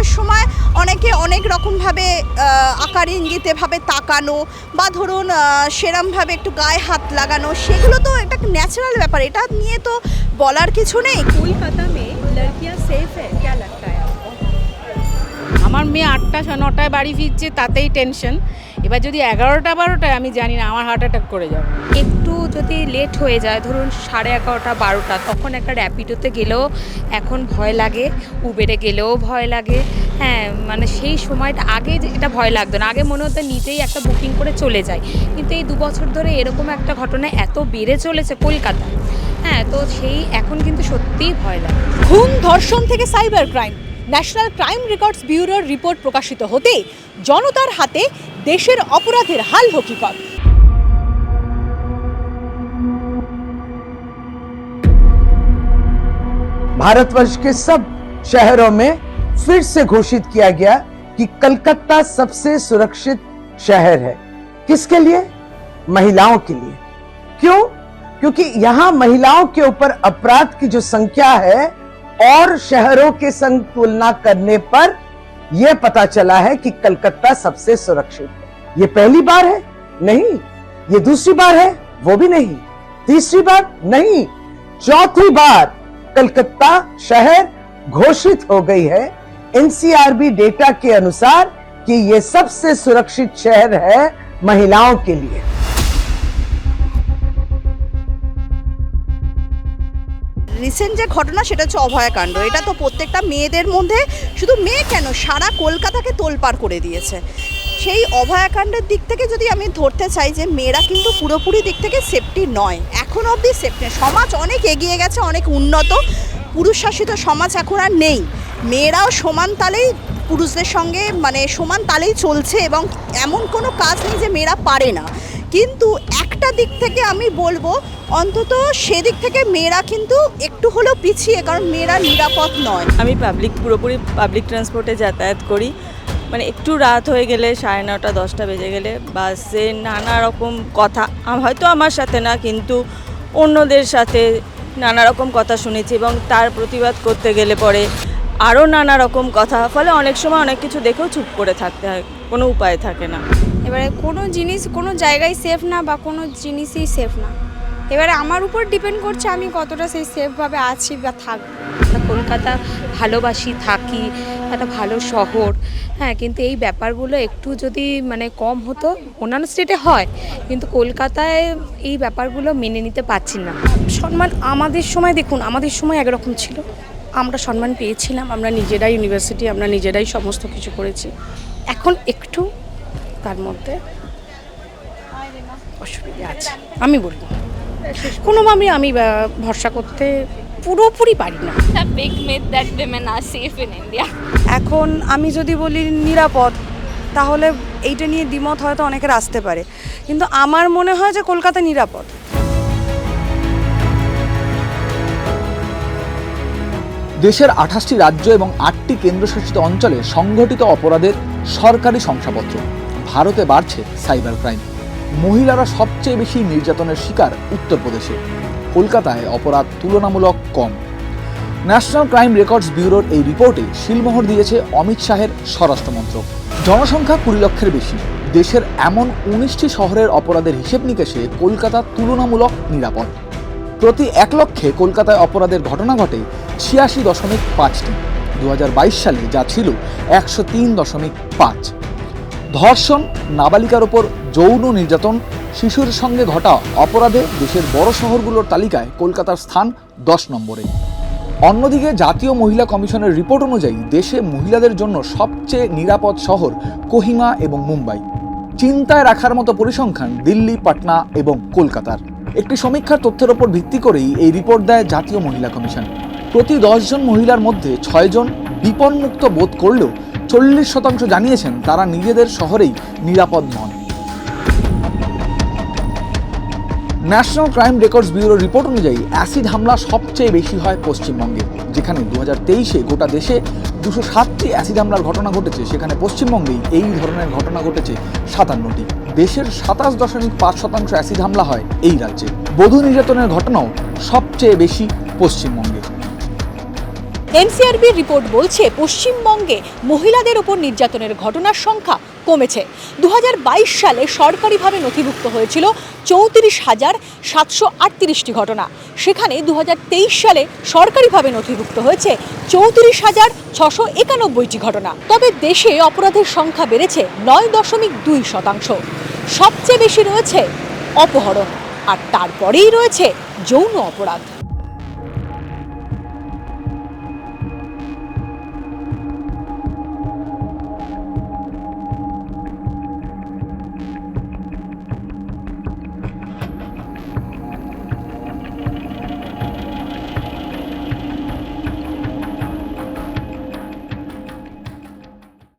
করার সময় অনেকে অনেক রকমভাবে আকার ইঙ্গিতেভাবে তাকানো বা ধরুন সেরমভাবে একটু গায়ে হাত লাগানো সেগুলো তো একটা ন্যাচারাল ব্যাপার। এটা নিয়ে তো বলার কিছু নেই। কলকাতা মেয়ে আমার মেয়ে আটটা নটায় বাড়ি ফিরছে তাতেই টেনশন এবার যদি এগারোটা বারোটায় আমি জানি না আমার হার্ট অ্যাটাক করে যাবে। একটু যদি লেট হয়ে যায় ধরুন সাড়ে এগারোটা বারোটা তখন একটা র্যাপিডোতে গেলেও এখন ভয় লাগে উবেরে গেলেও ভয় লাগে। হ্যাঁ মানে সেই সময়টা আগে যে- এটা ভয় লাগতো না। আগে মনে হতো নিজেই একটা বুকিং করে চলে যায়। কিন্তু এই দু বছর ধরে এরকম একটা ঘটনা এত বেড়ে চলেছে কলকাতায় হ্যাঁ তো সেই এখন কিন্তু সত্যিই ভয় লাগে। খুন ধর্ষণ থেকে cyber crime national crime records ব্যুরোর রিপোর্ট প্রকাশিত হতে জনতার হাতে দেশের অপরাধের হাল হকিকত भारतवर्ष के सब शहरों में फिर से घोषित किया गया कि कलकत्ता सबसे सुरक्षित शहर है किसके लिए महिलाओं के लिए क्यों क्योंकि यहां महिलाओं के ऊपर अपराध की जो संख्या है और शहरों के संग तुलना करने पर यह पता चला है कि कलकत्ता सबसे सुरक्षित है। ये पहली बार है? नहीं। ये दूसरी बार है? वो भी नहीं। तीसरी बार? नहीं। चौथी बार कलकत्ता शहर घोषित हो गई है एनसीआरबी डेटा के अनुसार कि ये सबसे सुरक्षित शहर है महिलाओं के लिए। রিসেন্ট যে ঘটনা, সেটা হচ্ছে অভয়াকাণ্ড। এটা তো প্রত্যেকটা মেয়েদের মধ্যে, শুধু মেয়ে কেন, সারা কলকাতাকে তোলপাড় করে দিয়েছে। সেই অভয়াকাণ্ডের দিক থেকে যদি আমি ধরতে চাই যে, মেয়েরা কিন্তু পুরোপুরি দিক থেকে সেফটি নয়। এখন অবধি সেফটি সমাজ অনেক এগিয়ে গেছে, অনেক উন্নত। পুরুষ শাসিত সমাজ এখন আর নেই। মেয়েরাও সমান তালেই, পুরুষদের সঙ্গে মানে সমান তালেই চলছে এবং এমন কোনো কাজ নেই যে মেয়েরা পারে না। কিন্তু একটা দিক থেকে আমি বলব, অন্তত সেদিক থেকে মেয়েরা কিন্তু একটু হলেও পিছিয়ে, কারণ মেয়েরা নিরাপদ নয়। আমি পাবলিক পুরোপুরি পাবলিক ট্রান্সপোর্টে যাতায়াত করি। মানে একটু রাত হয়ে গেলে সাড়ে নটা, দশটা বেজে গেলে বাসে নানা রকম কথা হয়তো আমার সাথে না, কিন্তু অন্যদের সাথে নানা রকম কথা শুনেছি এবং তার প্রতিবাদ করতে গেলে পরে আরও নানা রকম কথা ফলে অনেক সময় অনেক কিছু দেখেও চুপ করে থাকতে হয় কোনো উপায় থাকে না। এবারে কোনো জিনিস কোনো জায়গায় সেফ না বা কোনো জিনিসই সেফ না। এবারে আমার উপর ডিপেন্ড করছে আমি কতটা সেই সেফভাবে আছি বা থাকব কলকাতা ভালোবাসি থাকি একটা ভালো শহর। হ্যাঁ কিন্তু এই ব্যাপারগুলো একটু যদি মানে কম হতো অন্যান্য স্টেটে হয় কিন্তু কলকাতায় এই ব্যাপারগুলো মেনে নিতে পারছি না। সম্মান আমাদের সময় দেখুন আমাদের সময় একরকম ছিল। আমরা সম্মান পেয়েছিলাম আমরা নিজেরাই ইউনিভার্সিটি আমরা নিজেরাই সমস্ত কিছু করেছি। এখন একটু তার মধ্যে অসুবিধা আছে। আমি বলব কোনোভাবে আমি ভরসা করতে পুরোপুরি পারি না. এখন আমি যদি বলি নিরাপদ তাহলে এইটা নিয়ে দ্বিমত হয়তো অনেকের আসতে পারে। কিন্তু আমার মনে হয় যে কলকাতা নিরাপদ। দেশের আঠাশটি রাজ্য এবং আটটি কেন্দ্রশাসিত অঞ্চলে সংঘটিত অপরাধের সরকারি শংসাপত্র। ভারতে বাড়ছে সাইবার ক্রাইম। মহিলারা সবচেয়ে বেশি নির্যাতনের শিকার উত্তরপ্রদেশে। কলকাতায় অপরাধ তুলনামূলক কম। ন্যাশনাল ক্রাইম রেকর্ডস ব্যুরোর এই রিপোর্টে শিলমোহর দিয়েছে অমিত শাহের স্বরাষ্ট্র মন্ত্রক জনসংখ্যা কুড়ি লক্ষের বেশি। দেশের এমন উনিশটি শহরের অপরাধের হিসেব নিকেশে কলকাতা তুলনামূলক নিরাপদ। প্রতি এক লক্ষে কলকাতায় অপরাধের ঘটনা ঘটে ছিয়াশি দশমিক পাঁচটি। দু হাজার বাইশ সালে যা ছিল একশো তিন দশমিক পাঁচ। ধর্ষণ, নাবালিকার ওপর যৌন নির্যাতন, শিশুর সঙ্গে ঘটা অপরাধে দেশের বড় শহরগুলোর তালিকায় কলকাতার স্থান দশ নম্বরে। অন্যদিকে জাতীয় মহিলা কমিশনের রিপোর্ট অনুযায়ী দেশে মহিলাদের জন্য সবচেয়ে নিরাপদ শহর কোহিমা এবং মুম্বাই। চিন্তায় রাখার মতো পরিসংখ্যান দিল্লি, পাটনা এবং কলকাতার। একটি সমীক্ষার তথ্যের ওপর ভিত্তি করেই এই রিপোর্ট দেয় জাতীয় মহিলা কমিশন। প্রতি দশজন মহিলার মধ্যে ছয়জন বিপন্মুক্ত বোধ করলেও চল্লিশ শতাংশ জানিয়েছেন তারা নিজেদের শহরেই নিরাপদ নন। ন্যাশনাল ক্রাইম রেকর্ডস ব্যুরোর রিপোর্ট অনুযায়ী অ্যাসিড হামলা সবচেয়ে বেশি হয় পশ্চিমবঙ্গে। যেখানে দু হাজার তেইশে গোটা দেশে দুশো সাতটি অ্যাসিড হামলার ঘটনা ঘটেছে, সেখানে পশ্চিমবঙ্গেই এই ধরনের ঘটনা ঘটেছে সাতান্নটি। দেশের সাতাশ দশমিক পাঁচ শতাংশ অ্যাসিড হামলা হয় এই রাজ্যে। বধূ নির্যাতনের ঘটনাও সবচেয়ে বেশি পশ্চিমবঙ্গে। এনসিআরবির রিপোর্ট বলছে, পশ্চিমবঙ্গে মহিলাদের উপর নির্যাতনের ঘটনার সংখ্যা কমেছে। দু হাজার বাইশ সালে সরকারিভাবে নথিভুক্ত হয়েছিল চৌত্রিশ হাজার সাতশো আটত্রিশটি ঘটনা। সেখানে দু হাজার তেইশ সালে সরকারিভাবে নথিভুক্ত হয়েছে চৌত্রিশ হাজার ছশো একানব্বইটি ঘটনা। তবে দেশে অপরাধের সংখ্যা বেড়েছে নয় দশমিক দুই শতাংশ। সবচেয়ে বেশি রয়েছে অপহরণ, আর তারপরেই রয়েছে যৌন অপরাধ।